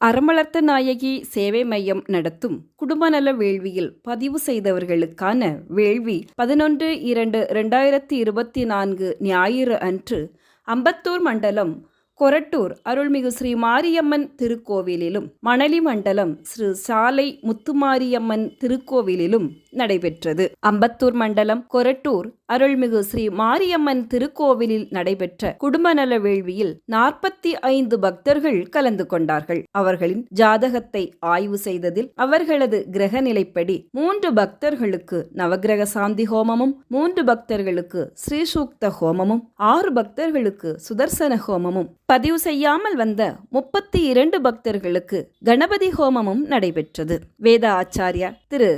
அறமலர்த்த நாயகி சேவை மையம் நடத்தும் குடும்பநல வேள்வியில் பதிவு செய்தவர்களுக்கான வேள்வி பதினொன்று இரண்டு ரெண்டாயிரத்தி இருபத்தி நான்கு ஞாயிறு அன்று அம்பத்தூர் மண்டலம் கொரட்டூர் அருள்மிகு ஸ்ரீ மாரியம்மன் திருக்கோவிலிலும் மணலி மண்டலம் ஸ்ரீ சாலை முத்துமாரியம்மன் திருக்கோவிலிலும் நடைபெற்றது. அம்பத்தூர் மண்டலம் கொரட்டூர் அருள்மிகு ஸ்ரீ மாரியம்மன் திருக்கோவிலில் நடைபெற்ற குடும்ப நல வேள்வியில் நாற்பத்தி ஐந்து பக்தர்கள் கலந்து கொண்டார்கள். அவர்களின் ஜாதகத்தை ஆய்வு செய்ததில் அவர்களது கிரக நிலைப்படி மூன்று பக்தர்களுக்கு நவகிரக சாந்தி ஹோமமும் மூன்று பக்தர்களுக்கு ஸ்ரீசூக்த ஹோமமும் ஆறு பக்தர்களுக்கு சுதர்சன ஹோமமும். பதிவு செய்யாமல் வந்த முப்பத்தி இரண்டு பக்தர்களுக்கு கணபதி ஹோமமும் நடைபெற்றது. வேத ஆச்சாரியா திரு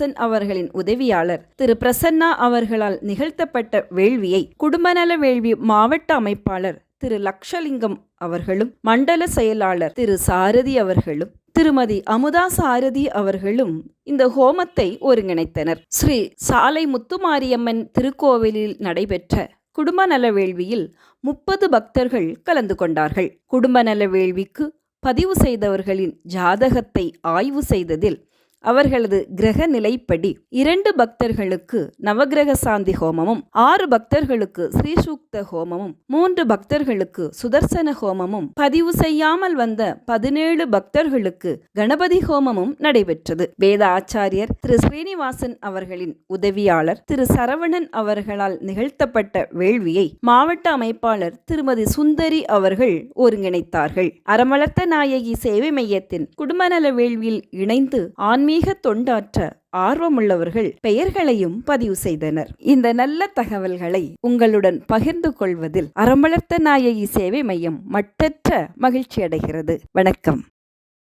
ஸ்ரீனிவாசன் அவர்களின் உதவியாளர். திரு. பிரசன்னா அவர்களால் நிகழ்த்தப்பட்ட வேள்வியை குடும்பநல வேள்வி மாவட்ட அமைப்பாளர் திரு. லக்ஷலிங்கம் அவர்களும் மண்டல செயலாளர் திரு. சாரதி அவர்களும் திருமதி அமுதா சாரதி அவர்களும் இந்த ஹோமத்தை ஒருங்கிணைத்தனர். ஸ்ரீ சாலை முத்துமாரியம்மன் திருக்கோவிலில் நடைபெற்ற குடும்ப நல வேள்வியில் முப்பது பக்தர்கள் கலந்து கொண்டார்கள். குடும்ப நல வேள்விக்கு பதிவு செய்தவர்களின் ஜாதகத்தை ஆய்வு செய்ததில் அவர்களது கிரக நிலைப்படி இரண்டு பக்தர்களுக்கு நவகிரக சாந்தி ஹோமமும் ஆறு பக்தர்களுக்கு ஸ்ரீசூக்த ஹோமமும் மூன்று பக்தர்களுக்கு சுதர்சன ஹோமமும் பதிவு செய்யாமல் வந்த பதினேழு பக்தர்களுக்கு கணபதி ஹோமமும் நடைபெற்றது. வேத ஆச்சாரியர் திரு ஸ்ரீனிவாசன் அவர்களின் உதவியாளர் திரு சரவணன் அவர்களால் நிகழ்த்தப்பட்ட வேள்வியை மாவட்ட அமைப்பாளர் திருமதி சுந்தரி அவர்கள் ஒருங்கிணைத்தார்கள். அறமளர்த்த நாயகி சேவை மையத்தின் குடும்பநல வேள்வியில் இணைந்து ஆன்மீக ஆன்மீக தொண்டாற்ற ஆர்வமுள்ளவர்கள் பெயர்களையும் பதிவு செய்தனர். இந்த நல்ல தகவல்களை உங்களுடன் பகிர்ந்து கொள்வதில் அறமளர்த்த நாயகி சேவை மையம் மட்டற்ற மகிழ்ச்சி அடைகிறது வணக்கம்.